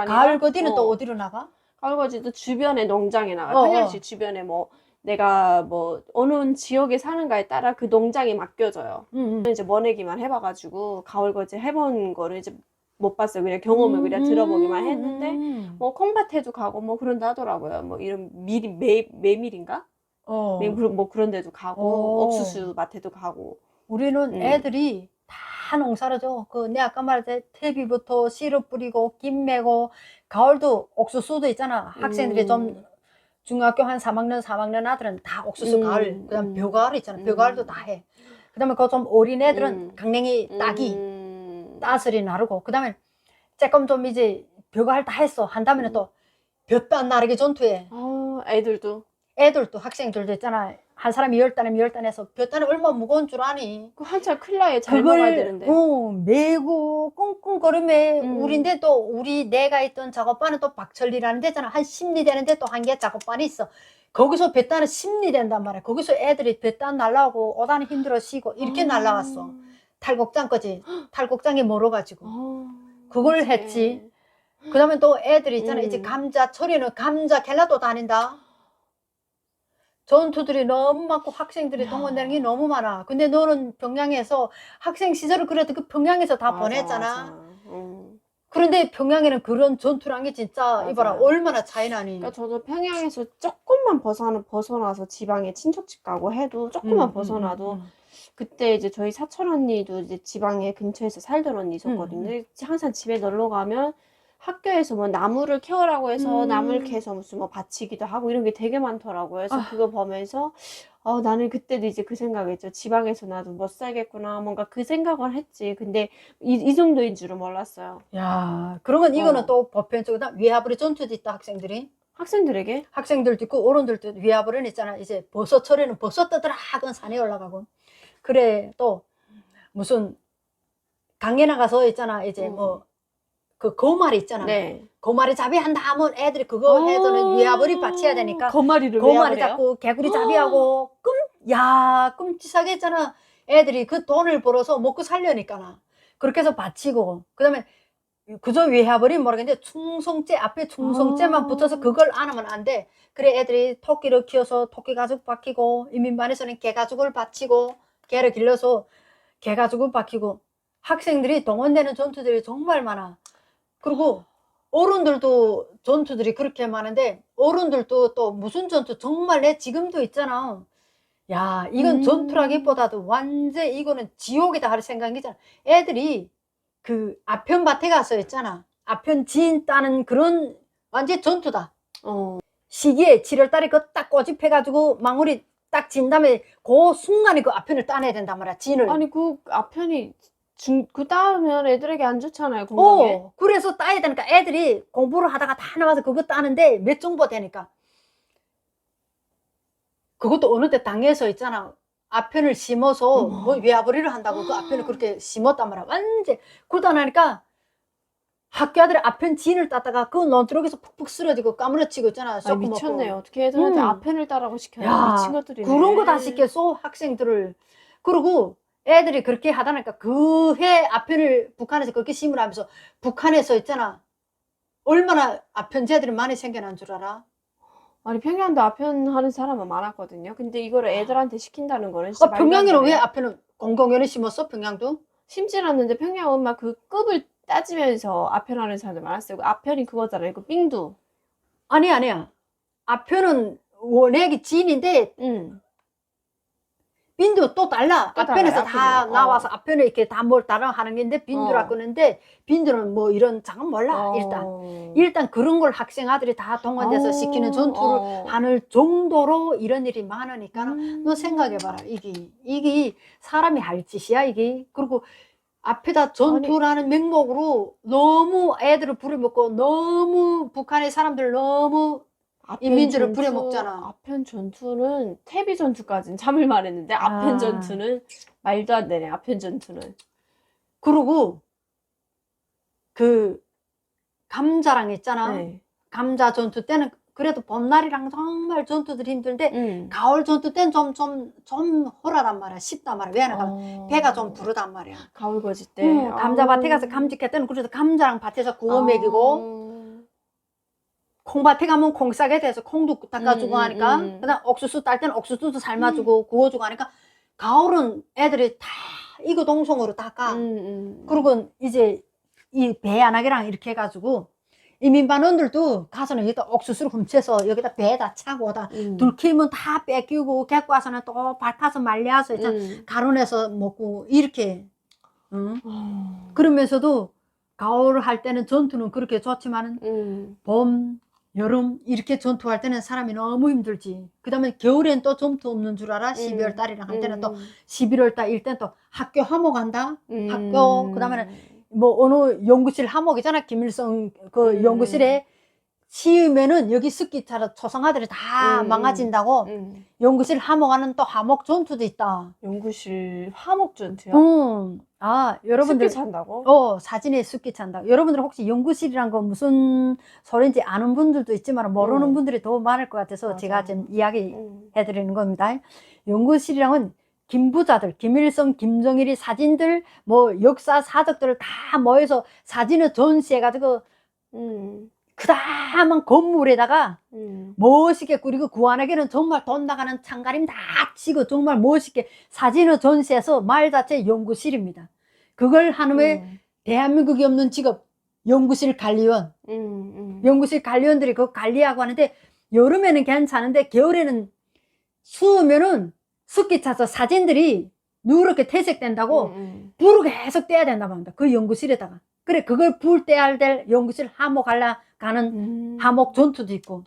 아니라 가을 거디는 어, 또 어디로 나가? 가을 거지도 주변에 농장에 나가. 어, 평양시 어. 주변에 뭐 내가 뭐 어느 지역에 사는가에 따라 그 농장이 맡겨져요. 응, 이제 머내기만 해봐가지고 가을 거지 해본 거를 이제 못 봤어요. 그냥 경험을 음, 그냥 들어보기만 했는데 음. 뭐 콩밭에도 가고 뭐 그런다 하더라고요. 뭐 이런 밀, 매, 메밀인가? 어. 매, 뭐 그런 데도 가고 어. 옥수수 밭에도 가고 우리는 음. 애들이 다 농사를 줘. 그, 내 아까 말했듯이 퇴비부터 씨를 뿌리고, 김 매고, 가을도 옥수수도 있잖아. 학생들이 음. 좀 중학교 한 3학년, 4학년 아들은 다 옥수수 음, 가을, 그 다음 음. 벼가을 있잖아. 음. 벼가을도 다 해. 그 다음에 그 좀 어린 애들은 음. 강냉이 따기, 음. 따스리 나르고, 그 다음에 조금 좀 이제 벼가을 다 했어. 한 다음에는 음. 또 볕단 나르기 전투에 아, 애들도 애들도 학생들도 있잖아. 한 사람이 열 단에 열 단에서 볕단이 얼마나 무거운 줄 아니? 그 한참 클 나이에 잘 먹어야 되는데. 어, 메고 꿍꿍거리며 음. 우리인데 또 우리 내가 있던 작업반은 또 박철리라는 데잖아 한 심리 되는데 또 한 개 작업반이 있어 거기서 볕단은 심리 된단 말이야 거기서 애들이 볕단 날라오고 오다니 힘들어 쉬고 이렇게 아. 날라왔어 탈곡장까지 탈곡장이 멀어가지고 아, 그걸 그치. 했지. 그 다음에 또 애들이 있잖아 음. 이제 감자 철이는 감자 캘라도 다닌다 전투들이 너무 많고 학생들이 야. 동원되는 게 너무 많아. 근데 너는 평양에서 학생 시절을 그래도 그 평양에서 다 맞아, 보냈잖아. 맞아. 음. 그런데 평양에는 그런 전투란 게 진짜 이봐라 맞아요. 얼마나 차이 나니. 그러니까 저도 평양에서 조금만 벗어나, 벗어나서 지방에 친척집 가고 해도 조금만 음, 벗어나도 음, 음, 그때 이제 저희 사촌 언니도 이제 지방에 근처에서 살던 언니 있었거든요. 음, 근데 항상 집에 놀러 가면 학교에서 뭐 나무를 캐오라고 해서 음. 나무를 캐서 무슨 뭐 바치기도 하고 이런 게 되게 많더라고요. 그래서 아. 그거 보면서 어, 나는 그때도 이제 그 생각했죠. 지방에서 나도 못 살겠구나. 뭔가 그 생각을 했지. 근데 이, 이 정도인 줄은 몰랐어요. 야, 그러면 이거는 어. 또 보편적으로 위아부리 전투도 있다 학생들이. 학생들에게 학생들도 있고 어른들도 위아부리는 있잖아. 이제 버섯철에는 버섯 떠들아 하건 산에 올라가고. 그래 또 무슨 강에 나가서 있잖아. 이제 음. 뭐 그 거마리 있잖아. 네. 거마리 잡이 한다 하면 애들이 그거 해서는 위아부리 받쳐야 되니까 거마리를 왜 거마리 하래요? 잡고 개구리 잡이하고 끔, 야, 끔찍하게 했잖아. 애들이 그 돈을 벌어서 먹고 살려니까나. 그렇게 해서 바치고. 그 다음에 그저 외화버리 모르겠는데 충성죄 앞에 충성죄만 아. 붙어서 그걸 안 하면 안 돼. 그래 애들이 토끼를 키워서 토끼 가죽 박히고 인민반에서는 개 가죽을 바치고 개를 길러서 개 가죽을 박히고 학생들이 동원되는 전투들이 정말 많아. 그리고 어른들도 전투들이 그렇게 많은데 어른들도 또 무슨 전투 정말 내 지금도 있잖아. 야 이건 음. 전투라기보다도 완전 이거는 지옥이다 할 생각이잖아. 애들이 그 아편 밭에 가서 있잖아. 아편 지인 따는 그런 완전 전투다. 어. 시기에 7월달에 그 딱 꼬집해가지고 망울이 딱 진 다음에 그 순간에 그 아편을 따내야 된단 말이야. 진을. 아니 그 아편이 중, 그 따면 애들에게 안 좋잖아요 건강에. 어, 그래서 따야 되니까 애들이 공부를 하다가 다 나와서 그거 따는데 몇 정보 되니까. 그것도 어느 때 당에서 있잖아. 아편을 심어서 어머. 뭐 외아버리를 한다고 그 아편을 그렇게 심었단 말이야. 완전 그러다 나니까 학교 아들이 아편 진을 따다가 그 논두렁에서 푹푹 쓰러지고 까무러치고 있잖아. 아 썩고 미쳤네. 먹고. 어떻게 애들한테 음. 아편을 따라고 시켜요? 야, 미친 것들이네. 그런 거 다 시켰어 학생들을. 그리고 애들이 그렇게 하다니까 그 해 아편을 북한에서 그렇게 심으라면서 북한에서 있잖아. 얼마나 아편제들이 많이 생겨난 줄 알아? 아니 평양도 아편 하는 사람은 많았거든요. 근데 이거를 애들한테 시킨다는 거는 진짜 아, 말도 안 평양에는 왜 되네. 아편을 공공연히 심었어? 평양도? 심진 않는데 평양은 막 그 급을 따지면서 아편하는 사람들 많았어요. 그 아편이 그거잖아요. 그 삥두. 아니 아니야. 아편은 원액이 진인데 응. 빈도 또 달라. 또 달라요, 다 아편은. 어. 나와서 아편에 이렇게 다 뭘 따라 하는 게인데 빈두라 어. 끄는데 빈두는 뭐 이런 장은 몰라 일단. 어. 일단 그런 걸 학생 아들이 다 동원돼서 어, 시키는 전투를 어. 하는 정도로 이런 일이 많으니까 음. 너 생각해봐라 이게 이게 사람이 할 짓이야 이게 그리고 앞에다 전투라는 맹목으로 너무 애들을 부려먹고 너무 북한의 사람들 너무 인민들을 부려먹잖아. 아편 전투는 태비 전투까지는 참을만 했는데 아편 아. 전투는 말도 안 되네. 아편 전투는. 그리고 그 감자랑 있잖아 네. 감자 전투 때는 그래도 봄날이랑 정말 전투들이 힘든데 응. 가을 전투 때는 좀 좀 좀 허라단 말이야 쉽단 말이야 왜냐면 어. 배가 좀 부르단 말이야 가을 거지 때. 응, 감자밭에. 가서 감직할 때는 그래도 감자랑 밭에서 구워 먹이고 아. 콩밭에 가면 콩 싸게 돼서 콩도 닦아주고 음, 음, 하니까 음. 그다음 옥수수 딸 때는 옥수수도 삶아주고 구워주고 하니까 가을은 애들이 다 이거 동성으로 닦아. 음, 음. 그리고 이제 이 배안하게랑 이렇게 해가지고 이민반원들도 가서는 여기다 옥수수를 훔쳐서 여기다 배에다 차고 다 음. 들키면 다 뺏기고 갖고 와서는 또 밟아서 말려서 이제 음. 가론해서 먹고 이렇게 응? 어. 그러면서도 가을 할 때는 전투는 그렇게 좋지만은 음. 봄, 여름 이렇게 전투할 때는 사람이 너무 힘들지. 그다음에 겨울엔 또 전투 없는 줄 알아. 12월 달이랑 할 때는 또 음. 11월 달일 때는 또 학교 하모간다. 음. 학교, 그다음에는 뭐 어느 연구실 하목이잖아. 김일성 그 음. 연구실에 치우면은 여기 습기 차서 초상화들이 다 음, 망가진다고. 음. 연구실 하목하는 또 하목 전투도 있다. 연구실 화목 전투요? 음. 아, 여러분들 습기 찬다고? 어, 사진에 습기 찬다. 여러분들 혹시 연구실이란 거 무슨 소리인지 아는 분들도 있지만 모르는 음. 분들이 더 많을 것 같아서 맞아. 제가 지금 이야기 음. 해 드리는 겁니다. 연구실이랑은 김부자들, 김일성, 김정일이 사진들, 뭐 역사 사적들을 다 모여서 사진을 전시해가지고 음. 그다만 건물에다가 음. 멋있게 꾸리고 그 안에는 정말 돈 나가는 창가림 다 치고 정말 멋있게 사진을 전시해서 말 자체 연구실입니다. 그걸 한 후에 음. 대한민국이 없는 직업 연구실 관리원 음. 음. 연구실 관리원들이 그거 관리하고 하는데 여름에는 괜찮은데 겨울에는 추우면은 습기 차서 사진들이 누렇게 퇴색된다고 음, 음. 불을 계속 떼야 된다고 합니다. 그 연구실에다가. 그래 그걸 불 떼야 될 연구실 하목 갈라 가는 음. 하목 전투도 있고.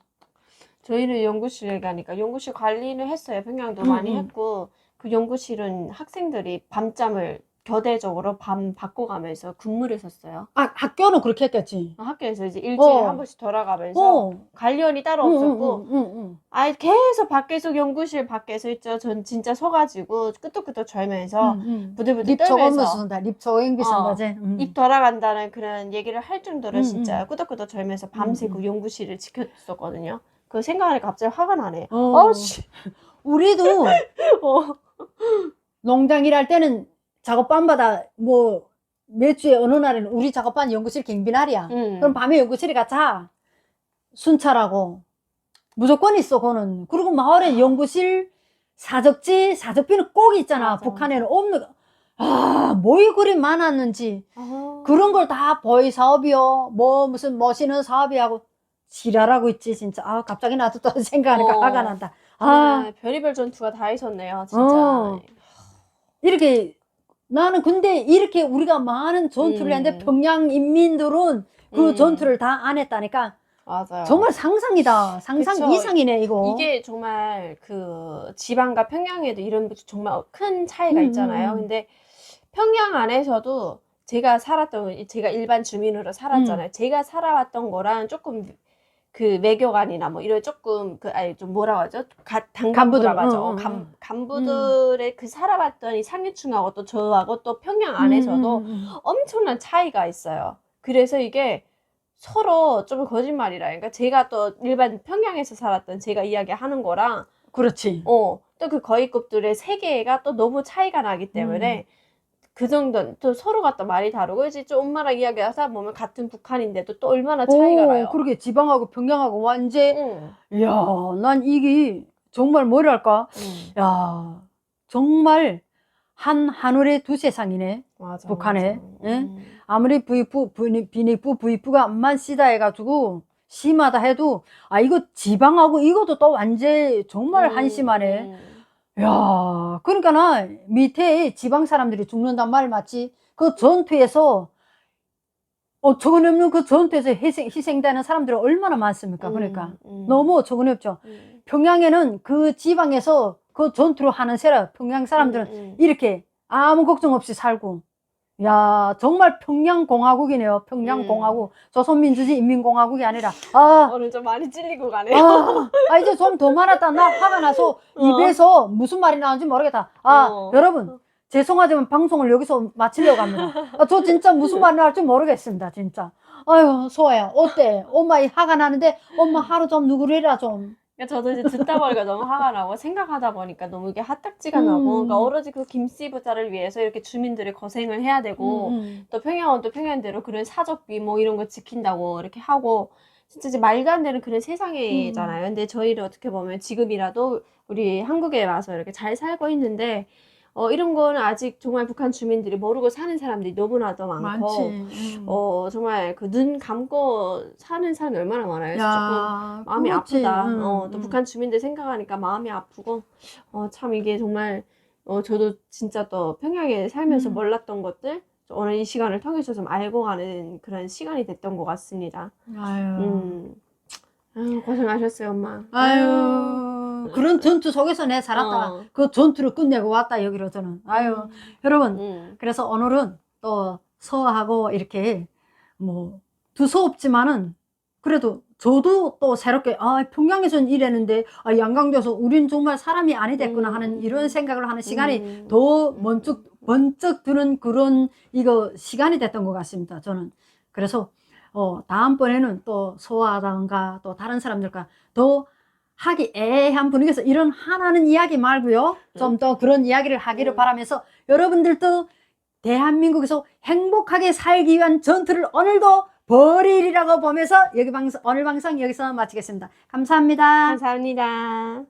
저희는 연구실에 가니까 연구실 관리는 했어요. 평양도 음, 많이 음. 했고 그 연구실은 학생들이 밤잠을 교대적으로 밤 바꿔가면서 근무를 했었어요. 아 학교는 그렇게 했겠지. 학교에서 이제 일주일에 어. 한 번씩 돌아가면서 어. 관리원이 따로 응, 없었고 응, 응, 응. 아예 계속 밖에서 연구실 밖에서 있죠. 전 진짜 서가지고 끄떡끄떡 절면서 응, 응. 부들부들 립 떨면서 쓴다. 립 저행비 어. 쓴다지. 응. 입 돌아간다는 그런 얘기를 할 정도로 음, 진짜 끄덕끄덕 절면서 밤새 음, 그 연구실을 지켰었거든요. 그 생각하니까 갑자기 화가 나네. 어. 아씨. 우리도 어. 농장 일할 때는 작업반마다 뭐 몇 주에 어느 날에는 우리 작업반 연구실 경비날이야. 음. 그럼 밤에 연구실에 가자. 순찰하고. 무조건 있어, 그거는. 그리고 마을에 연구실 사적지, 사적비는 꼭 있잖아. 맞아. 북한에는 없는, 거. 아, 뭐이 그리 많았는지. 아. 그런 걸 다 보이 사업이요. 뭐 무슨 멋있는 사업이하고 지랄하고 있지, 진짜. 아, 갑자기 나도 또 생각하니까 어. 화가 난다. 아, 아, 별의별 전투가 다 있었네요, 진짜. 어. 이렇게 나는 근데 이렇게 우리가 많은 전투를 음. 했는데 평양 인민들은 그 음. 전투를 다 안 했다니까 맞아요. 정말 상상이다. 상상 그쵸. 이상이네 이거. 이게 정말 그 지방과 평양에도 이런 정말 큰 차이가 음, 있잖아요. 음. 근데 평양 안에서도 제가 살았던 제가 일반 주민으로 음. 살았잖아요. 제가 살아왔던 거랑 조금 그 외교관이나 뭐 이런 조금 그 아니 좀 뭐라고 하죠? 가, 당간부라고 하죠. 응, 어, 응, 간, 응. 간부들의 그이 상류층하고 또 저하고 또 평양 안에서도 음, 음, 음. 엄청난 차이가 있어요. 그래서 이게 서로 좀 거짓말이라. 그러니까 제가 또 일반 평양에서 살았던 제가 이야기하는 거랑 그렇지. 어, 또 그 거위급들의 세계가 또 너무 차이가 나기 때문에 그 정도 또 서로가 또 말이 다르고 이제 좀 엄마랑 이야기하다 보면 같은 북한인데도 또 얼마나 차이가 오, 나요. 그러게 지방하고 평양하고 완전 응, 이야, 난 이게 정말 뭐랄까? 응, 야, 정말 한 하늘의 두 세상이네. 맞아, 북한에, 맞아. 예? 응. 아무리 부니- 비닉부, 부익부가 암만 쓰다 해가지고 심하다 해도 아 이거 지방하고 이것도 또 완전 정말 응, 한심하네. 응. 야, 그러니까 나 밑에 지방 사람들이 죽는단 말 맞지? 그 전투에서 어처구니 없는 그 전투에서 희생, 희생되는 사람들이 얼마나 많습니까? 그러니까 응, 응. 너무 어처구니 없죠. 응, 평양에는 그 지방에서 그 전투를 하는 세라 평양 사람들은 응, 응. 이렇게 아무 걱정 없이 살고 야 정말 평양공화국이네요. 평양공화국. 조선민주주의 인민공화국이 아니라. 아, 오늘 좀 많이 찔리고 가네요. 아, 아 이제 좀더 말았다. 나 화가 나서 어. 입에서 무슨 말이 나오는지 모르겠다. 아 어. 여러분 죄송하지만 방송을 여기서 마치려고 합니다. 아, 저 진짜 무슨 말이 나올지 모르겠습니다 진짜. 아유 소아야 어때? 엄마 이 화가 나는데 엄마 하루 좀 누구를 해라 좀 그러니까 저도 이제 듣다 보니까 너무 화가 나고 생각하다 보니까 너무 이게 핫딱지가 음. 나고 그러니까 오로지 그 김씨 부자를 위해서 이렇게 주민들이 고생을 해야 되고 음, 음. 또 평양은 또 평양대로 그런 사적비 뭐 이런 거 지킨다고 이렇게 하고 진짜 이제 말도 안 되는 그런 세상이잖아요. 근데 저희를 어떻게 보면 지금이라도 우리 한국에 와서 이렇게 잘 살고 있는데 어, 이런 거는 아직 정말 북한 주민들이 모르고 사는 사람들이 너무나도 많고. 음. 어, 정말 그 눈 감고 사는 사람이 얼마나 많아요. 조금 야, 마음이 그렇지. 아프다. 음, 어, 또 음. 북한 주민들 생각하니까 마음이 아프고, 어, 참 이게 정말, 어, 저도 진짜 또 평양에 살면서 음. 몰랐던 것들, 오늘 이 시간을 통해서 좀 알고 가는 그런 시간이 됐던 것 같습니다. 아유. 음. 아유, 고생하셨어요, 엄마. 아유, 그런 전투 속에서 내 살았다. 어. 그 전투를 끝내고 왔다, 여기로 저는. 아유, 여러분. 음. 그래서 오늘은 또 서하고 이렇게 뭐 두서없지만은 그래도 저도 또 새롭게 아 평양에서는 이랬는데 아 양강도에서 우린 정말 사람이 아니 됐구나 음. 하는 이런 생각을 하는 시간이 음. 더 번쩍 번쩍 드는 그런 이거 시간이 됐던 것 같습니다. 저는 그래서 어 다음번에는 또 소아당과 또 다른 사람들과 더 하기 애한 분위기에서 이런 하나는 이야기 말고요. 좀 더 그런 이야기를 하기를 음. 바라면서 여러분들도 대한민국에서 행복하게 살기 위한 전투를 오늘도 벌일이라고 보면서 여기 방송 오늘 방송 여기서 마치겠습니다. 감사합니다. 감사합니다.